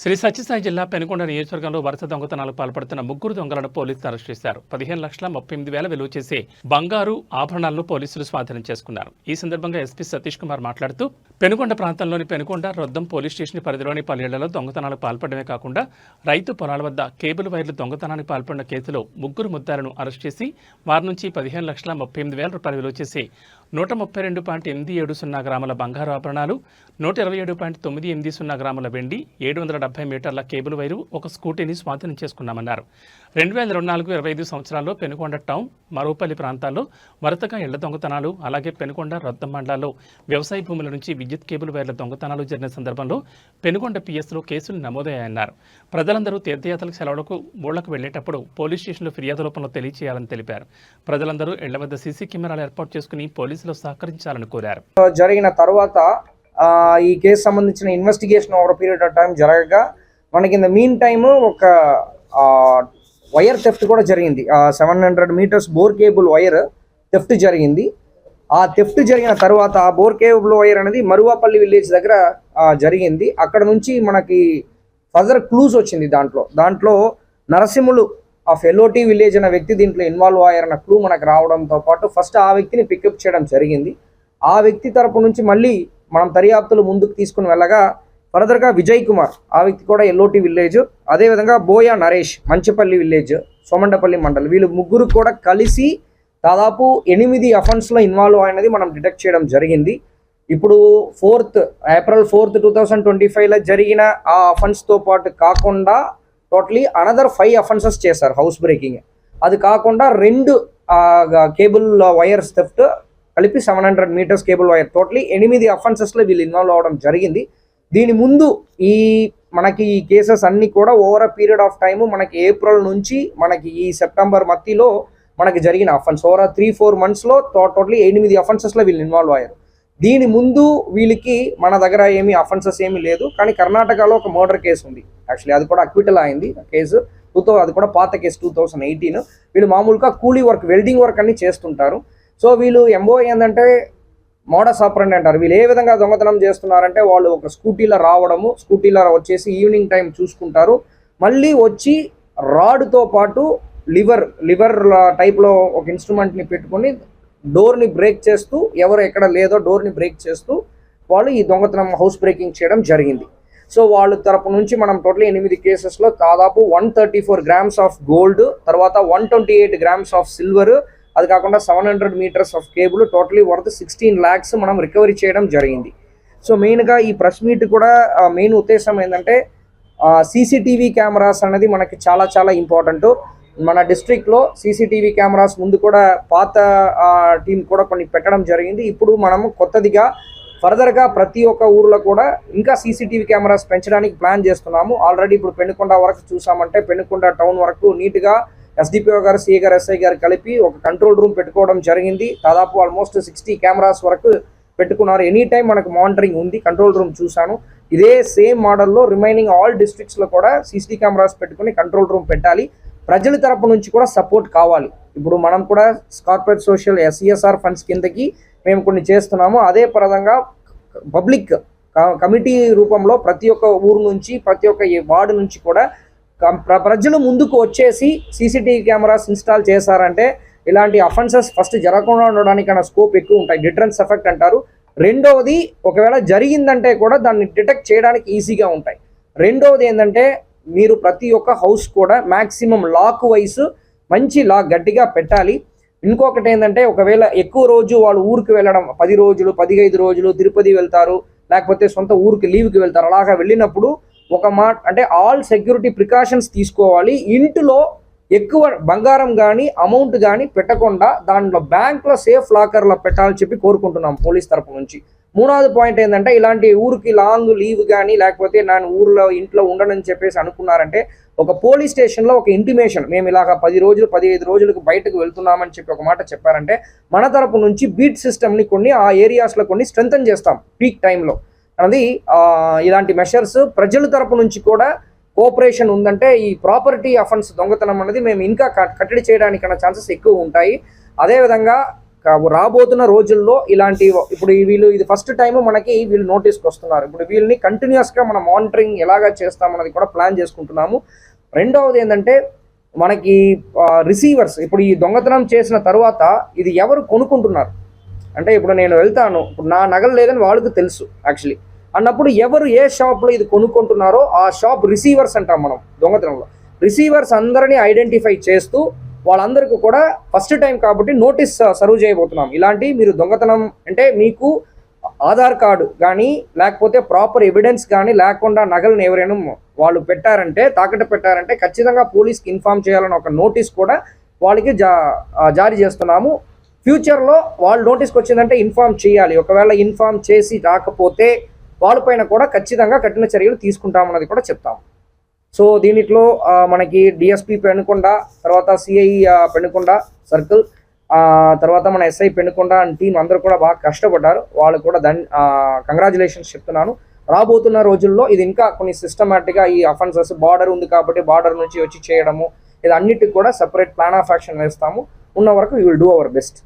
శ్రీ సత్యసాయి జిల్లా పెనుకొండ నియోజకవర్గంలో వరుస దొంగతనాలకు పాల్పడుతున్న ముగ్గురు దొంగలను పోలీసులు అరెస్ట్ చేశారు. పదిహేను లక్షల ముప్పై ఎనిమిది వేల విలువ చేసే బంగారు ఆభరణాలను పోలీసులు స్వాధీనం చేసుకున్నారు. ఈ సందర్భంగా ఎస్పీ సతీష్ కుమార్ మాట్లాడుతూ పెనుకొండ ప్రాంతంలోని పెనుకొండ రొద్దం పోలీస్ స్టేషన్ పరిధిలోని పల్లెళ్ళలో దొంగతనాలకు పాల్పడమే కాకుండా రైతు పొలాల వద్ద కేబుల్ వైర్లు దొంగతనానికి పాల్పడిన కేసులో ముగ్గురు ముద్దాలను అరెస్ట్ చేసి వారి నుంచి పదిహేను లక్షల ముప్పై ఎనిమిది వేల రూపాయలు విలువ చేసి నూట ముప్పై రెండు పాయింట్ ఎనిమిది ఏడు సున్నా గ్రాముల బంగారు ఆభరణాలు నూట ఇరవై ఏడు పాయింట్ తొమ్మిది ఎనిమిది సున్నా గ్రాముల వెండి ఏడు వందల డెబ్బై మీటర్ల కేబుల్ వైరు ఒక స్కూటీని స్వాధీనం చేసుకున్నామన్నారు. రెండు వేల ఇరవై నాలుగు ఇరవై ఐదు సంవత్సరాల్లో పెనుకొండ టౌన్ మరోపల్లి ప్రాంతాల్లో వరతగా ఇళ్ళ దొంగతనాలు అలాగే పెనుకొండ రొద్దం మండలాల్లో వ్యవసాయ భూముల నుంచి విద్యుత్ కేబుల్ వైర్ల దొంగతనాలు జరిగిన సందర్భంలో పెనుకొండ పిఎస్లో కేసులు నమోదయ్యాయన్నారు. ప్రజలందరూ తీర్థయాత్రలకు సెలవులకు ఊళ్ళకు వెళ్ళేటప్పుడు పోలీస్ స్టేషన్లో ఫిర్యాదు రూపంలో తెలియచేయాలని తెలిపారు. ప్రజలందరూ ఇళ్ళ వద్ద సీసీ కెమెరాలు ఏర్పాటు చేసుకుని పోలీసులు సహకరించాలని కోరారు. జరిగిన తర్వాత ఈ కేసు సంబంధించిన investigation over period of time జరగగా మనకి ఇన్ ద మీన్ టైమ్ ఒక వైర్ థెఫ్ట్ కూడా జరిగింది. Seven hundred meters bore cable wire theft జరిగింది. ఆ థెఫ్ట్ జరిగిన తర్వాత ఆ బోర్ కేబుల్ వైర్ అనేది మరువాపల్లి విలేజ్ దగ్గర జరిగింది. అక్కడ నుంచి మనకి ఫర్దర్ క్లూస్ వచ్చింది దాంట్లో. దాంట్లో నరసింహులు ఆ ఫెలోటీ విలేజ్ అనే వ్యక్తి దీంట్లో ఇన్వాల్వ్ అయ్యారన్న క్లూ మనకు రావడంతో పాటు ఫస్ట్ ఆ వ్యక్తిని పికప్ చేయడం జరిగింది. ఆ వ్యక్తి తరపు నుంచి మళ్ళీ మనం దర్యాప్తులు ముందుకు తీసుకుని వెళ్ళగా ఫర్దర్గా విజయ్ కుమార్ ఆ వ్యక్తి కూడా ఎల్లోటి విలేజ్ అదేవిధంగా బోయా నరేష్ మంచిపల్లి విలేజ్ సోమండపల్లి మండల్ వీళ్ళు ముగ్గురు కూడా కలిసి దాదాపు ఎనిమిది అఫెన్స్లో ఇన్వాల్వ్ అయినది మనం డిటెక్ట్ చేయడం జరిగింది. ఇప్పుడు fourth April fourth two thousand twenty ఫైవ్లో జరిగిన ఆ అఫెన్స్తో పాటు కాకుండా టోటలీ అనదర్ ఫైవ్ అఫెన్సెస్ చేశారు హౌస్ బ్రేకింగ్. అది కాకుండా రెండు కేబుల్ వైర్స్ థెఫ్ట్ కలిపి seven hundred meters cable wire totally ఎనిమిది అఫెన్సెస్లో వీళ్ళు ఇన్వాల్వ్ అవ్వడం జరిగింది. దీని ముందు ఈ మనకి ఈ కేసెస్ అన్ని కూడా over a period of time మనకి ఏప్రిల్ నుంచి మనకి ఈ సెప్టెంబర్ మధ్యలో మనకి జరిగిన అఫెన్స్ ఓవర్ త్రీ ఫోర్ మంత్స్లో టోటలీ ఎనిమిది అఫెన్సెస్లో వీళ్ళు ఇన్వాల్వ్ అయ్యారు. దీని ముందు వీళ్ళకి మన దగ్గర ఏమి అఫెన్సెస్ ఏమీ లేదు. కానీ కర్ణాటకలో ఒక మర్డర్ కేసు ఉంది. యాక్చువల్లీ అది కూడా అక్విటల్ అయింది. కేసు టూ అది కూడా పాత కేసు టూ థౌసండ్ ఎయిటీన్ వీళ్ళు మామూలుగా కూలీ వర్క్ వెల్డింగ్ వర్క్ అన్ని చేస్తుంటారు. సో వీళ్ళు ఎంబో ఏంటంటే మోడస్ ఆపరండి అంటారు. వీళ్ళు ఏ విధంగా దొంగతనం చేస్తున్నారంటే వాళ్ళు ఒక స్కూటీలో రావడము స్కూటీలో వచ్చేసి ఈవినింగ్ టైం చూసుకుంటారు. మళ్ళీ వచ్చి రాడ్తో పాటు లివర్ లివర్ టైప్లో ఒక ఇన్స్ట్రుమెంట్ని పెట్టుకొని డోర్ని బ్రేక్ చేస్తూ ఎవరు ఎక్కడ లేదో డోర్ని బ్రేక్ చేస్తూ వాళ్ళు ఈ దొంగతనం హౌస్ బ్రేకింగ్ చేయడం జరిగింది. సో వాళ్ళ తరపు నుంచి మనం టోటల్ ఎనిమిది కేసెస్లో దాదాపు one thirty four grams of gold తర్వాత one twenty eight grams of silver అది కాకుండా seven hundred meters of cable totally worth sixteen lakhs మనం రికవరీ చేయడం జరిగింది. సో మెయిన్గా ఈ ప్రెస్ మీట్ కూడా మెయిన్ ఉద్దేశం ఏంటంటే సీసీటీవీ కెమెరాస్ అనేది మనకి చాలా చాలా ఇంపార్టెంట్ మన డిస్ట్రిక్ట్లో సీసీటీవీ కెమెరాస్ ముందు కూడా పాత టీం కూడా కొన్ని పెట్టడం జరిగింది. ఇప్పుడు మనము కొత్తదిగా ఫర్దర్గా ప్రతి ఒక్క ఊర్లో కూడా ఇంకా సీసీటీవీ కెమెరాస్ పెంచడానికి ప్లాన్ చేస్తున్నాము. ఆల్రెడీ ఇప్పుడు పెనుకొండ వరకు చూసామంటే పెనుకొండ టౌన్ వరకు నీట్గా ఎస్డిపిఓ గారు సిఏ గారు ఎస్ఐ గారు కలిపి ఒక కంట్రోల్ రూమ్ పెట్టుకోవడం జరిగింది. దాదాపు ఆల్మోస్ట్ సిక్స్టీ కెమెరాస్ వరకు పెట్టుకున్నారు. ఎనీ టైం మనకు మానిటరింగ్ ఉంది. కంట్రోల్ రూమ్ చూశాను. ఇదే సేమ్ మోడల్లో రిమైనింగ్ ఆల్ డిస్ట్రిక్ట్స్లో కూడా సీసీ కెమెరాస్ పెట్టుకుని కంట్రోల్ రూమ్ పెట్టాలి. ప్రజల తరపు నుంచి కూడా సపోర్ట్ కావాలి. ఇప్పుడు మనం కూడా కార్పొరేట్ సోషల్ ఎస్ఈఎస్ఆర్ ఫండ్స్ కిందకి మేము కొన్ని చేస్తున్నాము. అదే పరంగా పబ్లిక్ కమిటీ రూపంలో ప్రతి ఒక్క ఊరు నుంచి ప్రతి ఒక్క ఈ వార్డు నుంచి కూడా ప్రజలు ముందుకు వచ్చేసి సీసీటీవీ కెమెరాస్ ఇన్స్టాల్ చేశారంటే ఇలాంటి అఫెన్సెస్ ఫస్ట్ జరగకుండా ఉండడానికైనా స్కోప్ ఎక్కువ ఉంటాయి. డిటరెన్స్ ఎఫెక్ట్ అంటారు. రెండవది ఒకవేళ జరిగిందంటే కూడా దాన్ని డిటెక్ట్ చేయడానికి ఈజీగా ఉంటాయి. రెండవది ఏంటంటే మీరు ప్రతి ఒక్క హౌస్ కూడా మ్యాక్సిమం లాక్ వైస్ మంచి లాక్ గట్టిగా పెట్టాలి. ఇంకొకటి ఏంటంటే ఒకవేళ ఎక్కువ రోజు వాళ్ళు ఊరికి వెళ్ళడం పది రోజులు పదిహేను రోజులు తిరుపతి వెళ్తారు లేకపోతే సొంత ఊరికి లీవ్కి వెళ్తారు అలాగా వెళ్ళినప్పుడు ఒక మాట అంటే ఆల్ సెక్యూరిటీ ప్రికాషన్స్ తీసుకోవాలి. ఇంటిలో ఎక్కువ బంగారం కానీ అమౌంట్ కానీ పెట్టకుండా దాంట్లో బ్యాంక్లో సేఫ్ లాకర్లో పెట్టాలని చెప్పి కోరుకుంటున్నాం పోలీస్ తరపు నుంచి. మూడవది పాయింట్ ఏంటంటే ఇలాంటి ఊరికి లాంగ్ లీవ్ కానీ లేకపోతే నేను ఊర్లో ఇంట్లో ఉండనని చెప్పేసి అనుకున్నారంటే ఒక పోలీస్ స్టేషన్లో ఒక ఇంటిమేషన్ మేము ఇలాగ పది రోజులు పదిహేను రోజులకు బయటకు వెళ్తున్నామని చెప్పి ఒక మాట చెప్పారంటే మన తరపు నుంచి బీట్ సిస్టమ్ని కొన్ని ఆ ఏరియాస్లో కొన్ని స్ట్రెంగ్తన్ చేస్తాం పీక్ టైంలో అది ఇలాంటి మెషర్స్ ప్రజల తరపు నుంచి కూడా కోఆపరేషన్ ఉందంటే ఈ ప్రాపర్టీ అఫెన్స్ దొంగతనం అనేది మేము ఇంకా కట్టడి చేయడానికన్నా ఛాన్సెస్ ఎక్కువ ఉంటాయి. అదేవిధంగా రాబోతున్న రోజుల్లో ఇలాంటి ఇప్పుడు ఈ వీళ్ళు ఇది ఫస్ట్ టైం మనకి వీళ్ళు నోటీస్కి వస్తున్నారు. ఇప్పుడు వీళ్ళని కంటిన్యూస్గా మనం మానిటరింగ్ ఎలాగా చేస్తామన్నది కూడా ప్లాన్ చేసుకుంటున్నాము. రెండవది ఏంటంటే మనకి రిసీవర్స్ ఇప్పుడు ఈ దొంగతనం చేసిన తర్వాత ఇది ఎవరు కొనుక్కుంటున్నారు? అంటే ఇప్పుడు నేను వెళ్తాను. ఇప్పుడు నా నగలు లేదని వాళ్ళకు తెలుసు యాక్చువల్లీ అన్నప్పుడు ఎవరు ఏ షాప్లో ఇది కొనుక్కుంటున్నారో ఆ షాప్ రిసీవర్స్ అంటాం మనం దొంగతనంలో. రిసీవర్స్ అందరినీ ఐడెంటిఫై చేస్తూ వాళ్ళందరికీ కూడా ఫస్ట్ టైం కాబట్టి నోటీస్ సర్వ్ చేయబోతున్నాం. ఇలాంటి మీరు దొంగతనం అంటే మీకు ఆధార్ కార్డు కానీ లేకపోతే ప్రాపర్ ఎవిడెన్స్ కానీ లేకుండా నగలను ఎవరైనా వాళ్ళు పెట్టారంటే తాకట్టు పెట్టారంటే ఖచ్చితంగా పోలీస్కి ఇన్ఫామ్ చేయాలని ఒక నోటీస్ కూడా వాళ్ళకి జా జారీ చేస్తున్నాము. ఫ్యూచర్లో వాళ్ళు నోటీస్కి వచ్చిందంటే ఇన్ఫామ్ చేయాలి. ఒకవేళ ఇన్ఫామ్ చేసి రాకపోతే వాళ్ళపైన కూడా ఖచ్చితంగా కఠిన చర్యలు తీసుకుంటామన్నది కూడా చెప్తాం. సో దీనిట్లో మనకి డిఎస్పి పెనుకొండ తర్వాత సిఐ పెనుకొండ సర్కిల్ తర్వాత మన ఎస్ఐ పెనుకొండ అండ్ టీం అందరూ కూడా బాగా కష్టపడ్డారు. వాళ్ళు కూడా దాన్ని కంగ్రాచులేషన్స్ చెప్తున్నాను. రాబోతున్న రోజుల్లో ఇది ఇంకా కొన్ని సిస్టమేటిక్గా ఈ అఫెన్సెస్ బార్డర్ ఉంది కాబట్టి బార్డర్ నుంచి వచ్చి చేయడము ఇది అన్నిటికి కూడా సపరేట్ ప్లాన్ ఆఫ్ యాక్షన్ వేస్తాము. ఉన్న వరకు you will do our best